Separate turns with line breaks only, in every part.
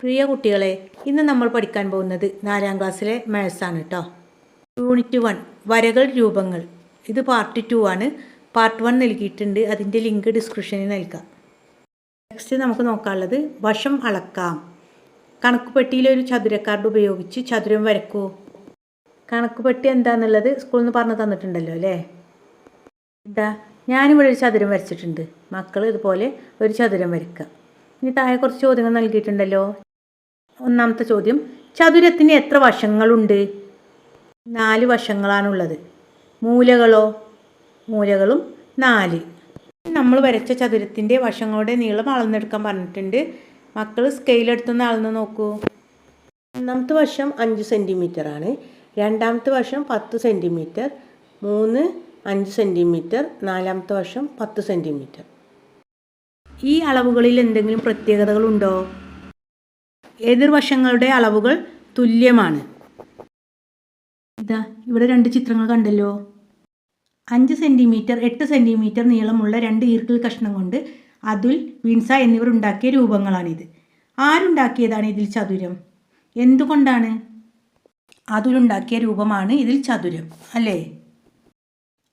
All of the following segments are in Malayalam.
പ്രിയ കുട്ടികളെ ഇന്ന് നമ്മൾ പഠിക്കാൻ പോകുന്നത് നാലാം ക്ലാസ്സിലെ മാത്സാണ് കേട്ടോ യൂണിറ്റ് വൺ വരകൾ രൂപങ്ങൾ. ഇത് പാർട്ട് ടു ആണ്. പാർട്ട് വൺ നൽകിയിട്ടുണ്ട്. അതിന്റെ ലിങ്ക് ഡിസ്ക്രിപ്ഷനിൽ നൽകാം. നെക്സ്റ്റ് നമുക്ക് നോക്കാനുള്ളത് വശം അളക്കാം. കണക്കുപെട്ടിയിലെ ഒരു ചതുരക്കാർഡ് ഉപയോഗിച്ച് ചതുരം വരക്കൂ. കണക്കുപെട്ടി എന്താണെന്നുള്ളത് സ്കൂളിൽ നിന്ന് പറഞ്ഞു തന്നിട്ടുണ്ടല്ലോ അല്ലേ? എന്താ? ഞാനിവിടെ ഒരു ചതുരം വരച്ചിട്ടുണ്ട്. മക്കൾ ഇതുപോലെ ഒരു ചതുരം വരയ്ക്കുക ഇനി താഴെ കുറച്ച് ചോദ്യങ്ങൾ നൽകിയിട്ടുണ്ടല്ലോ. ഒന്നാമത്തെ ചോദ്യം ചതുരത്തിന് എത്ര വശങ്ങളുണ്ട്? നാല് വശങ്ങളാണുള്ളത്. മൂലകളോ? മൂലകളും നാല്. നമ്മൾ വരച്ച ചതുരത്തിന്റെ വശങ്ങളുടെ നീളം അളന്നെടുക്കാൻ പറഞ്ഞിട്ടുണ്ട്. മക്കൾ സ്കെയിലെടുത്തൊന്ന് അളന്ന് നോക്കൂ. ഒന്നാമത്തെ വശം അഞ്ച് സെന്റിമീറ്റർ ആണ്. രണ്ടാമത്തെ വശം പത്ത് സെന്റിമീറ്റർ മൂന്ന് അഞ്ച് സെന്റിമീറ്റർ നാലാമത്തെ വശം പത്ത് സെന്റിമീറ്റർ ഈ അളവുകളിൽ എന്തെങ്കിലും പ്രത്യേകതകളുണ്ടോ എതിർവശങ്ങളുടെ അളവുകൾ തുല്യമാണ്. ഇതാ ഇവിടെ രണ്ട് ചിത്രങ്ങൾ കണ്ടല്ലോ. അഞ്ച് സെന്റിമീറ്റർ എട്ട് സെന്റിമീറ്റർ നീളമുള്ള രണ്ട് ഈർക്കിൽ കഷ്ണം കൊണ്ട് അതുൽ വിൻസ എന്നിവർ ഉണ്ടാക്കിയ രൂപങ്ങളാണിത്. ആരുണ്ടാക്കിയതാണ് ഇതിൽ ചതുരം? എന്തുകൊണ്ടാണ് അതുലുണ്ടാക്കിയ രൂപമാണ് ഇതിൽ ചതുരം അല്ലേ?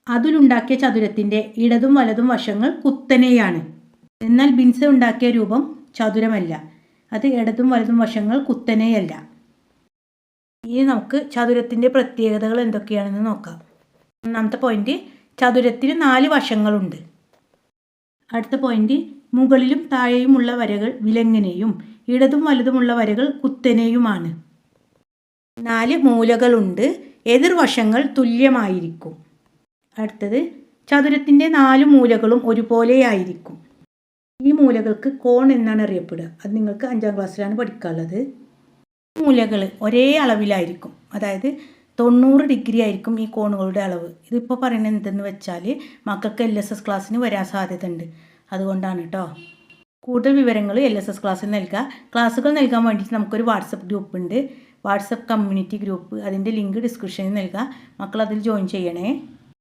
അതുലുണ്ടാക്കിയ ചതുരത്തിന്റെ ഇടതും വലതും വശങ്ങൾ കുത്തനെയാണ്. എന്നാൽ ബിൻസ ഉണ്ടാക്കിയ രൂപം ചതുരമല്ല. അത് ഇടതും വലതും വശങ്ങൾ കുത്തനെയല്ല. ഇനി നമുക്ക് ചതുരത്തിന്റെ പ്രത്യേകതകൾ എന്തൊക്കെയാണെന്ന് നോക്കാം. ഒന്നാമത്തെ പോയിന്റ് ചതുരത്തിന് നാല് വശങ്ങളുണ്ട്. അടുത്ത പോയിന്റ് മുകളിലും താഴെയുമുള്ള വരകൾ വിലങ്ങനെയും ഇടതും വലതുമുള്ള വരകൾ കുത്തനെയുമാണ്. നാല് മൂലകളുണ്ട്. എതിർവശങ്ങൾ തുല്യമായിരിക്കും. അടുത്തത് ചതുരത്തിന്റെ നാല് മൂലകളും ഒരുപോലെയായിരിക്കും. ഈ മൂലകൾക്ക് കോൺ എന്നാണ് അറിയപ്പെടുക. അത് നിങ്ങൾക്ക് അഞ്ചാം ക്ലാസ്സിലാണ് പഠിക്കാനുള്ളത്. മൂലകൾ ഒരേ അളവിലായിരിക്കും. അതായത് തൊണ്ണൂറ് ഡിഗ്രി ആയിരിക്കും ഈ കോണുകളുടെ അളവ്. ഇതിപ്പോൾ പറയുന്നത് എന്തെന്ന് വെച്ചാൽ മക്കൾക്ക് എൽ എസ് എസ് ക്ലാസ്സിന് വരാൻ സാധ്യതയുണ്ട്. അതുകൊണ്ടാണ് കേട്ടോ കൂടുതൽ വിവരങ്ങൾ എൽ എസ് എസ് ക്ലാസ്സിൽ നൽകുക ക്ലാസ്സുകൾ നൽകാൻ വേണ്ടിയിട്ട് നമുക്കൊരു വാട്സപ്പ് ഗ്രൂപ്പ് ഉണ്ട്. വാട്സപ്പ് കമ്മ്യൂണിറ്റി ഗ്രൂപ്പ് അതിന്റെ ലിങ്ക് ഡിസ്ക്രിപ്ഷനിൽ നൽകുക മക്കൾ അതിൽ ജോയിൻ ചെയ്യണേ.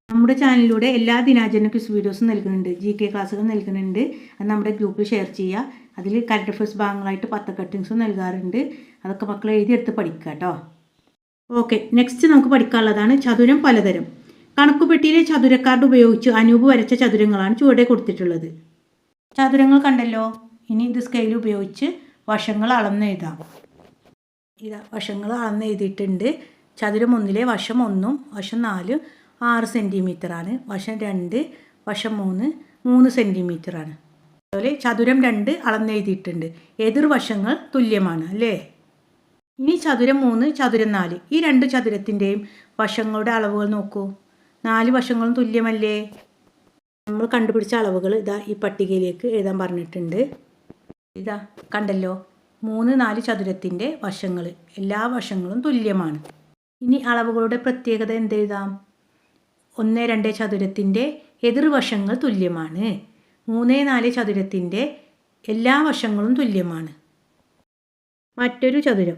നമ്മുടെ ചാനലിലൂടെ എല്ലാ ദിനാചരണ ക്വിസ് വീഡിയോസും നൽകുന്നുണ്ട്. ജി കെ ക്ലാസ്സുകൾ നൽകുന്നുണ്ട്. അത് നമ്മുടെ ഗ്രൂപ്പിൽ ഷെയർ ചെയ്യുക. അതിൽ കറണ്ട് അഫയേഴ്സ് ഭാഗങ്ങളായിട്ട് പത്ത് കട്ടിങ്സും നൽകാറുണ്ട്. അതൊക്കെ മക്കൾ എഴുതിയെടുത്ത് പഠിക്കുക കേട്ടോ ഓക്കെ നെക്സ്റ്റ് നമുക്ക് പഠിക്കാനുള്ളതാണ് ചതുരം പലതരം. കണക്കുപെട്ടിയിലെ ചതുരക്കാർഡ് ഉപയോഗിച്ച് അനൂപ് വരച്ച ചതുരങ്ങളാണ് ചുവടെ കൊടുത്തിട്ടുള്ളത്. ചതുരങ്ങൾ കണ്ടല്ലോ? ഇനി ഇത് സ്കെയിൽ ഉപയോഗിച്ച് വശങ്ങൾ അളന്നെഴുതാം ഇതാ വശങ്ങൾ അളന്നെഴുതിയിട്ടുണ്ട് ചതുരം ഒന്നിലെ വശം ഒന്നും വശം നാല് ആറ് സെന്റിമീറ്ററാണ് വശം രണ്ട് വശം മൂന്ന് മൂന്ന് സെന്റിമീറ്ററാണ് അതുപോലെ ചതുരം രണ്ട് അളന്നെഴുതിയിട്ടുണ്ട്. എതിർവശങ്ങൾ തുല്യമാണ് അല്ലേ? ഇനി ചതുരം മൂന്ന് ചതുരം നാല്. ഈ രണ്ട് ചതുരത്തിന്റെയും വശങ്ങളുടെ അളവുകൾ നോക്കൂ. നാല് വശങ്ങളും തുല്യമല്ലേ? നമ്മൾ കണ്ടുപിടിച്ച അളവുകൾ ഇതാ ഈ പട്ടികയിലേക്ക് എഴുതാൻ പറഞ്ഞിട്ടുണ്ട്. ഇതാ കണ്ടല്ലോ. മൂന്ന് നാല് ചതുരത്തിന്റെ വശങ്ങൾ. എല്ലാ വശങ്ങളും തുല്യമാണ്. ഇനി അളവുകളുടെ പ്രത്യേകത എന്തെഴുതാം? ഒന്ന് രണ്ട് ചതുരത്തിന്റെ എതിർവശങ്ങൾ തുല്യമാണ്. മൂന്ന് നാല് ചതുരത്തിന്റെ എല്ലാ വശങ്ങളും തുല്യമാണ്. മറ്റൊരു ചതുരം.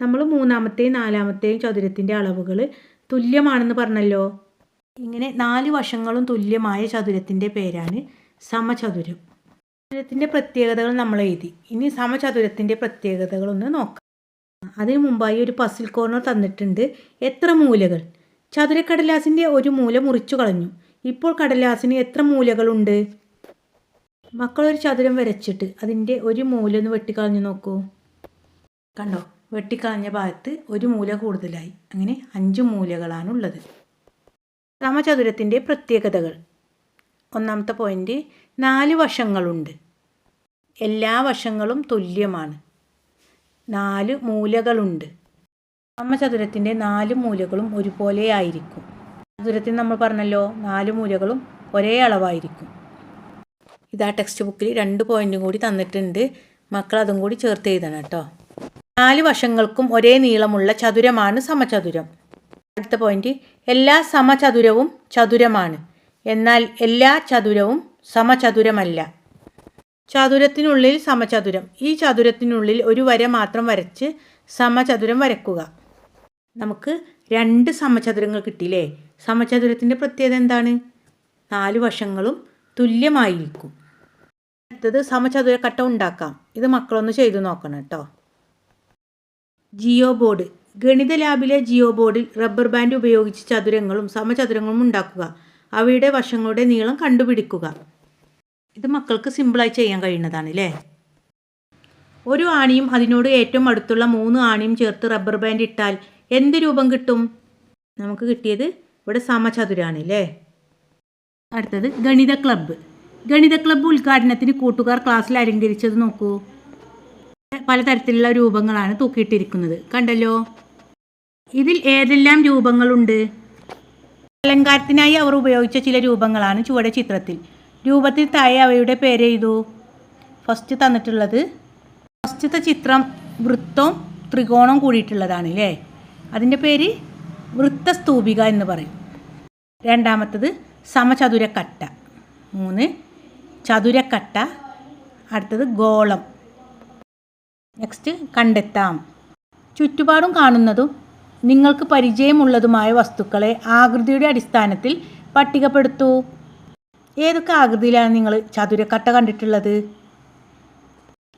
നമ്മൾ മൂന്നാമത്തെയും നാലാമത്തെയും ചതുരത്തിന്റെ അളവുകൾ തുല്യമാണെന്ന് പറഞ്ഞല്ലോ. ഇങ്ങനെ നാല് വശങ്ങളും തുല്യമായ ചതുരത്തിന്റെ പേരാണ് സമചതുരം. ചതുരത്തിന്റെ പ്രത്യേകതകൾ നമ്മൾ എഴുതി. ഇനി സമചതുരത്തിന്റെ പ്രത്യേകതകളൊന്ന് നോക്കാം. അതിനു മുമ്പായി ഒരു പസിൽ കോർണർ തന്നിട്ടുണ്ട്. എത്ര മൂലകൾ? ചതുരക്കടലാസിന്റെ ഒരു മൂല മുറിച്ചു കളഞ്ഞു. ഇപ്പോൾ കടലാസിന് എത്ര മൂലകളുണ്ട്? മക്കളൊരു ചതുരം വരച്ചിട്ട് അതിന്റെ ഒരു മൂല ഒന്ന് വെട്ടിക്കളഞ്ഞു നോക്കൂ. കണ്ടോ? വെട്ടിക്കളഞ്ഞ ഭാഗത്ത് ഒരു മൂല കൂടുതലായി. അങ്ങനെ അഞ്ച് മൂലകളാണുള്ളത്. സമചതുരത്തിന്റെ പ്രത്യേകതകൾ. ഒന്നാമത്തെ പോയിന്റ് നാല് വശങ്ങളുണ്ട്. എല്ലാ വശങ്ങളും തുല്യമാണ്. നാല് മൂലകളുണ്ട്. സമചതുരത്തിന്റെ നാല് മൂലകളും ഒരുപോലെ ആയിരിക്കും ചതുരത്തിന് നമ്മൾ പറഞ്ഞല്ലോ നാല് മൂലകളും ഒരേ അളവായിരിക്കും. ഇതാ ടെക്സ്റ്റ് ബുക്കിൽ രണ്ട് പോയിന്റും കൂടി തന്നിട്ടുണ്ട്. മക്കൾ അതും കൂടി ചേർത്ത് എഴുതണം കേട്ടോ. നാല് വശങ്ങൾക്കും ഒരേ നീളമുള്ള ചതുരമാണ് സമചതുരം. അടുത്ത പോയിന്റ് എല്ലാ സമചതുരവും ചതുരമാണ്. എന്നാൽ എല്ലാ ചതുരവും സമചതുരമല്ല. ചതുരത്തിനുള്ളിൽ സമചതുരം. ഈ ചതുരത്തിനുള്ളിൽ ഒരു വര മാത്രം വരച്ച് സമചതുരം വരക്കുക. നമുക്ക് രണ്ട് സമചതുരങ്ങൾ കിട്ടിയില്ലേ? സമചതുരത്തിന്റെ പ്രത്യേകത എന്താണ്? നാല് വശങ്ങളും തുല്യമായിരിക്കും. അടുത്തത് സമചതുരക്കട്ട ഉണ്ടാക്കാം. ഇത് മക്കളൊന്ന് ചെയ്തു നോക്കണം കേട്ടോ. Geoboard. ഗണിത ലാബിലെ ജിയോ ബോർഡിൽ റബ്ബർ ബാൻഡ് ഉപയോഗിച്ച് ചതുരങ്ങളും സമചതുരങ്ങളും ഉണ്ടാക്കുക. അവയുടെ വശങ്ങളുടെ നീളം കണ്ടുപിടിക്കുക. ഇത് മക്കൾക്ക് സിമ്പിളായി ചെയ്യാൻ കഴിയുന്നതാണ് അല്ലേ ഒരു ആണിയും അതിനോട് ഏറ്റവും അടുത്തുള്ള മൂന്ന് ആണിയും ചേർത്ത് റബ്ബർ ബാൻഡ് ഇട്ടാൽ എന്ത് രൂപം കിട്ടും? നമുക്ക് കിട്ടിയത് ഇവിടെ സമചതുരാണ് അല്ലേ അടുത്തത് ഗണിത ക്ലബ്ബ് ഗണിത ക്ലബ്ബ് ഉദ്ഘാടനത്തിന് കൂട്ടുകാർ ക്ലാസ്സിൽ അലങ്കരിച്ചത് നോക്കൂ. പലതരത്തിലുള്ള രൂപങ്ങളാണ് തൂക്കിയിട്ടിരിക്കുന്നത്. കണ്ടല്ലോ? ഇതിൽ ഏതെല്ലാം രൂപങ്ങളുണ്ട്? അലങ്കാരത്തിനായി അവർ ഉപയോഗിച്ച ചില രൂപങ്ങളാണ് ചുവടെ ചിത്രത്തിൽ. രൂപത്തിൽ താഴെ അവയുടെ പേര് എഴുതൂ. ഫസ്റ്റ് തന്നിട്ടുള്ളത് ഫസ്റ്റത്തെ ചിത്രം വൃത്തവും ത്രികോണവും കൂടിയിട്ടുള്ളതാണ് അല്ലേ അതിന്റെ പേര് വൃത്തസ്തൂപിക എന്ന് പറയും. രണ്ടാമത്തത് സമചതുരക്കട്ട. മൂന്ന് ചതുരക്കട്ട. അടുത്തത് ഗോളം. നെക്സ്റ്റ് കണ്ടെത്താം. ചുറ്റുപാടും കാണുന്നതും നിങ്ങൾക്ക് പരിചയമുള്ളതുമായ വസ്തുക്കളെ ആകൃതിയുടെ അടിസ്ഥാനത്തിൽ പട്ടികപ്പെടുത്തൂ. ഏതൊക്കെ ആകൃതിയിലാണ് നിങ്ങൾ ചതുരക്കട്ട കണ്ടിട്ടുള്ളത്?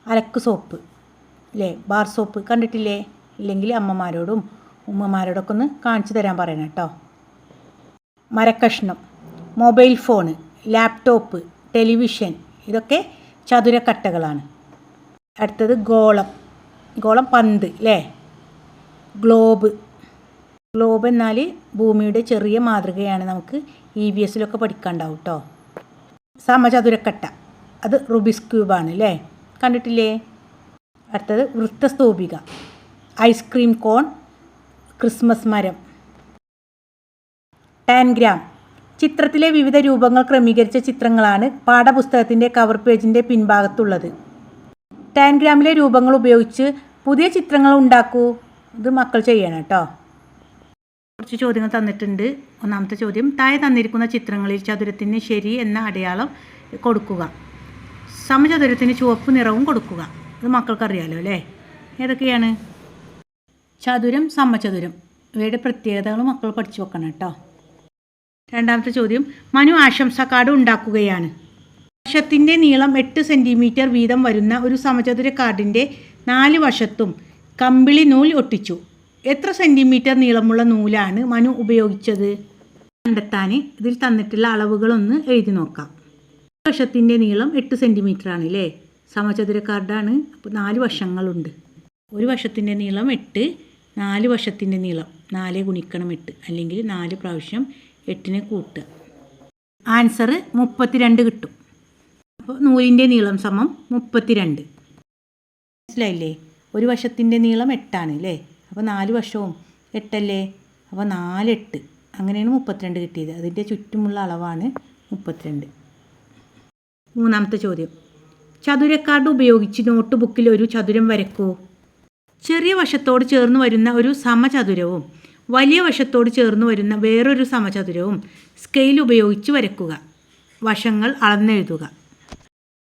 അലക്ക് സോപ്പ്. അല്ലേ ബാർ സോപ്പ് കണ്ടിട്ടില്ലേ? ഇല്ലെങ്കിൽ അമ്മമാരോടും ഉമ്മമാരോടൊക്കെ ഒന്ന് കാണിച്ചു തരാൻ പറയണം കേട്ടോ. മരക്കഷ്ണം മൊബൈൽ ഫോണ് ലാപ്ടോപ്പ് ടെലിവിഷൻ ഇതൊക്കെ ചതുരക്കട്ടകളാണ് അടുത്തത് ഗോളം ഗോളം പന്ത് അല്ലേ ഗ്ലോബ്. ഗ്ലോബ് എന്നാൽ ഭൂമിയുടെ ചെറിയ മാതൃകയാണ് നമുക്ക് ഇ വി എസിലൊക്കെ പഠിക്കാണ്ടാവും കേട്ടോ. സമചതുരക്കട്ട അത് റുബിസ് ക്യൂബാണ് അല്ലേ കണ്ടിട്ടില്ലേ? അടുത്തത് വൃത്തസ്തൂപിക ഐസ്ക്രീം കോൺ ക്രിസ്മസ് മരം. ടാൻഗ്രാം ചിത്രത്തിലെ വിവിധ രൂപങ്ങൾ ക്രമീകരിച്ച ചിത്രങ്ങളാണ് പാഠപുസ്തകത്തിന്റെ കവർ പേജിന്റെ പിൻഭാഗത്തുള്ളത്. ടാൻഗ്രാമിലെ രൂപങ്ങൾ ഉപയോഗിച്ച് പുതിയ ചിത്രങ്ങൾ ഉണ്ടാക്കൂ. ഇത് മക്കൾ ചെയ്യണം കേട്ടോ. കുറച്ച് ചോദ്യങ്ങൾ തന്നിട്ടുണ്ട്. ഒന്നാമത്തെ ചോദ്യം താഴെ തന്നിരിക്കുന്ന ചിത്രങ്ങളിൽ ചതുരത്തിന് ശരി എന്ന അടയാളം കൊടുക്കുക. സമചതുരത്തിന് ചുവപ്പ് നിറവും കൊടുക്കുക. ഇത് മക്കൾക്കറിയാലോ അല്ലേ? ഏതൊക്കെയാണ്? ചതുരം സമചതുരം. ഇവയുടെ പ്രത്യേകതകൾ മക്കൾ പഠിച്ചു വെക്കണം കേട്ടോ. രണ്ടാമത്തെ ചോദ്യം മനു ആശംസ കാർഡ് ഉണ്ടാക്കുകയാണ്. വശത്തിന്റെ നീളം എട്ട് സെന്റിമീറ്റർ വീതം വരുന്ന ഒരു സമചതുര കാർഡിന്റെ നാല് വശത്തും കമ്പിളി നൂൽ ഒട്ടിച്ചു. എത്ര സെന്റിമീറ്റർ നീളമുള്ള നൂലാണ് മനു ഉപയോഗിച്ചത്? കണ്ടെത്താൻ ഇതിൽ തന്നിട്ടുള്ള അളവുകളൊന്ന് എഴുതി നോക്കാം. വശത്തിന്റെ നീളം എട്ട് സെന്റിമീറ്റർ ആണ് അല്ലേ സമചതുര കാർഡാണ്. അപ്പോൾ നാല് വശങ്ങളുണ്ട്. ഒരു വശത്തിന്റെ നീളം എട്ട് നാല് വശത്തിന്റെ നീളം നാല് ഗുണിക്കണം എട്ട് അല്ലെങ്കിൽ നാല് പ്രാവശ്യം എട്ടിനെ കൂട്ടുക ആൻസർ മുപ്പത്തിരണ്ട് കിട്ടും. അപ്പോൾ നൂലിന്റെ നീളം സമം മുപ്പത്തിരണ്ട്. മനസ്സിലായില്ലേ? ഒരു വശത്തിന്റെ നീളം എട്ടാണ് അല്ലേ? അപ്പോൾ നാല് വശവും എട്ടല്ലേ? അപ്പോൾ നാലെട്ട് അങ്ങനെയാണ് മുപ്പത്തിരണ്ട് കിട്ടിയത്. അതിന്റെ ചുറ്റുമുള്ള അളവാണ് മുപ്പത്തിരണ്ട്. മൂന്നാമത്തെ ചോദ്യം. ചതുരക്കാർഡ് ഉപയോഗിച്ച് നോട്ട് ബുക്കിൽ ഒരു ചതുരം വരക്കൂ ചെറിയ വശത്തോട് ചേർന്ന് വരുന്ന ഒരു സമചതുരവും വലിയ വശത്തോട് ചേർന്ന് വരുന്ന വേറൊരു സമചതുരവും സ്കെയിൽ ഉപയോഗിച്ച് വരയ്ക്കുക. വശങ്ങൾ അളന്നെഴുതുക.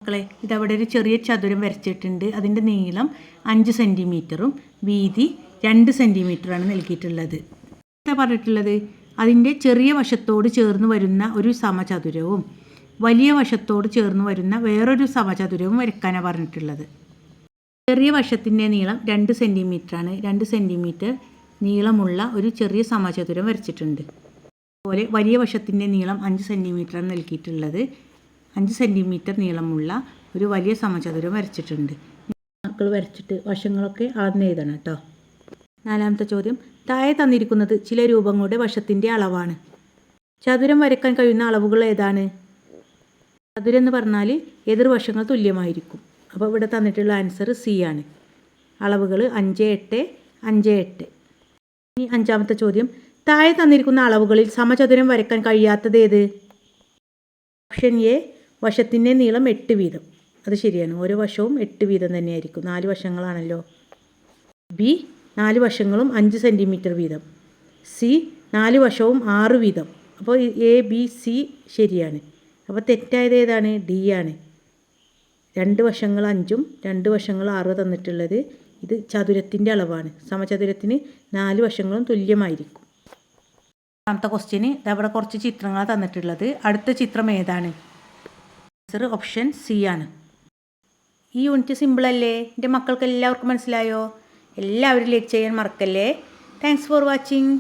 മക്കളെ ഇതവിടെ ഒരു ചെറിയ ചതുരം വരച്ചിട്ടുണ്ട്. അതിന്റെ നീളം അഞ്ച് സെന്റിമീറ്ററും വീതി രണ്ട് സെന്റിമീറ്ററാണ് നൽകിയിട്ടുള്ളത്. എന്താ പറഞ്ഞിട്ടുള്ളത്? അതിന്റെ ചെറിയ വശത്തോട് ചേർന്ന് വരുന്ന ഒരു സമചതുരവും വലിയ വശത്തോട് ചേർന്ന് വരുന്ന വേറൊരു സമചതുരവും വരയ്ക്കാനാണ് പറഞ്ഞിട്ടുള്ളത്. ചെറിയ വശത്തിന്റെ നീളം രണ്ട് സെന്റിമീറ്ററാണ്. രണ്ട് സെന്റിമീറ്റർ നീളമുള്ള ഒരു ചെറിയ സമചതുരം വരച്ചിട്ടുണ്ട്. അതുപോലെ വലിയ വശത്തിന്റെ നീളം അഞ്ച് സെന്റിമീറ്ററാണ് നൽകിയിട്ടുള്ളത്. അഞ്ച് സെന്റിമീറ്റർ നീളമുള്ള ഒരു വലിയ സമചതുരം വരച്ചിട്ടുണ്ട്. മക്കൾ വരച്ചിട്ട് വശങ്ങളൊക്കെ അളന്നെഴുതണം കേട്ടോ. നാലാമത്തെ ചോദ്യം. താഴെ തന്നിരിക്കുന്നത് ചില രൂപങ്ങളുടെ വശത്തിന്റെ അളവാണ്. ചതുരം വരയ്ക്കാൻ കഴിയുന്ന അളവുകൾ ഏതാണ്? ചതുരം എന്ന് പറഞ്ഞാൽ എതിർവശങ്ങൾ തുല്യമായിരിക്കും. അപ്പോൾ ഇവിടെ തന്നിട്ടുള്ള ആൻസർ സി ആണ്. അളവുകൾ അഞ്ച് എട്ട് അഞ്ച് എട്ട്. ഇനി അഞ്ചാമത്തെ ചോദ്യം. താഴെ തന്നിരിക്കുന്ന അളവുകളിൽ സമചതുരം വരയ്ക്കാൻ കഴിയാത്തത് ഏത്? ഓപ്ഷൻ എ വശത്തിന്റെ നീളം എട്ട് വീതം. അത് ശരിയാണ്. ഓരോ വശവും എട്ട് വീതം തന്നെയായിരിക്കും. നാല് വശങ്ങളാണല്ലോ. ബി നാല് വശങ്ങളും അഞ്ച് സെന്റിമീറ്റർ വീതം. സി നാല് വശവും ആറ് വീതം. അപ്പോൾ എ ബി സി ശരിയാണ്. അപ്പോൾ തെറ്റായത് ഏതാണ്? ഡി ആണ്. രണ്ട് വശങ്ങൾ അഞ്ചും രണ്ട് വശങ്ങൾ ആറ് തന്നിട്ടുള്ളത് ഇത് ചതുരത്തിന്റെ അളവാണ്. സമചതുരത്തിന് നാല് വശങ്ങളും തുല്യമായിരിക്കും. രണ്ടാമത്തെ ക്വസ്റ്റ്യന് ഇതവിടെ കുറച്ച് ചിത്രങ്ങൾ തന്നിട്ടുള്ളത്. അടുത്ത ചിത്രം ഏതാണ്? ആൻസർ ഓപ്ഷൻ സി ആണ്. ഈ യൂണിറ്റ് സിമ്പിൾ അല്ലേ? എന്റെ മക്കൾക്ക് എല്ലാവർക്കും മനസ്സിലായോ? എല്ലാവരും ലൈക്ക് ചെയ്യാൻ മറക്കല്ലേ? Thanks for watching